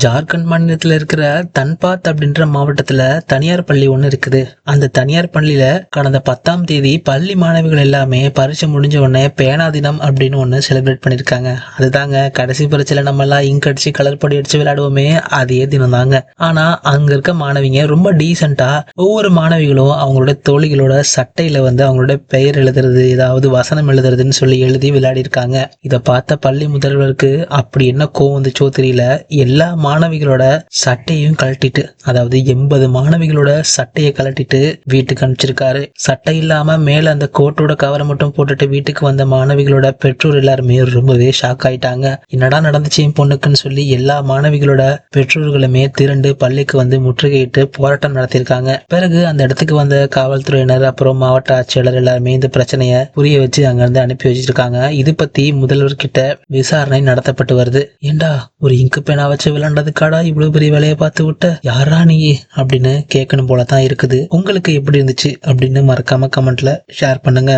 ஜார்க்கண்ட் மாநிலத்தில் இருக்கிற தன்பாத் அப்படின்ற மாவட்டத்தில் தனியார் பள்ளி ஒன்று இருக்குது. அந்த தனியார் பள்ளியில் கடந்த பத்தாம் தேதி பள்ளி மாணவிகள் எல்லாமே பரீட்சை முடிஞ்ச உடனே பேனா தினம் அப்படின்னு ஒன்று செலிப்ரேட் பண்ணியிருக்காங்க அதுதாங்க கடைசி பரீட்சையில் நம்ம எல்லாம் இங்க் அடிச்சு கலர் பொடி அடிச்சு விளையாடுவோமே அதே தினம் தாங்க ஆனால் அங்கே இருக்க மாணவிங்க ரொம்ப டீசெண்டாக ஒவ்வொரு மாணவிகளும் அவங்களோட தோழிகளோட சட்டையில் வந்து அவங்களோட பெயர் எழுதுறது ஏதாவது வசனம் எழுதுறதுன்னு சொல்லி எழுதி விளையாடி இருக்காங்க இதை பார்த்த பள்ளி முதல்வருக்கு அப்படி என்ன கோவம் வந்துச்சோ தெரியல. எல்லா மாணவிகளோட சட்டையும் கழட்டிட்டு அதாவது எண்பது மாணவிகளோட சட்டையை கழட்டிட்டு வீட்டுக்கு அனுப்பிச்சிருக்காரு. சட்டை இல்லாம மேல அந்த கோட்டோட கவரை மட்டும் போட்டுட்டு வீட்டுக்கு வந்த மாணவிகளோட பெற்றோர் எல்லாருமே ரொம்பவே ஷாக் ஆயிட்டாங்க. என்னடா நடந்துச்சு என் பொண்ணுக்குன்னு சொல்லி எல்லா மாணவிகளோட பெற்றோர்களுமே திரண்டு பள்ளிக்கு வந்து முற்றுகையிட்டு போராட்டம் நடத்தியிருக்காங்க. பிறகு அந்த இடத்துக்கு வந்த காவல்துறையினர் அப்புறம் மாவட்ட ஆட்சியாளர் எல்லாருமே இந்த பிரச்சனையை புரிய வச்சு அங்கிருந்து அனுப்பி வச்சிருக்காங்க. இது பத்தி முதல்வர்கிட்ட விசாரணை நடத்தப்பட்டு வருது. ஏண்டா ஒரு இங்கு பேனா வச்சு விளையாண்டதுக்காடா இவ்வளவு பெரிய வேலையை பார்த்து விட்ட? யாரா நீ? அப்படின்னு கேட்கணும் போல தான் இருக்குது. உங்களுக்கு எப்படி இருந்துச்சு அப்படின்னு மறக்காம கமெண்ட்ல ஷேர் பண்ணுங்க.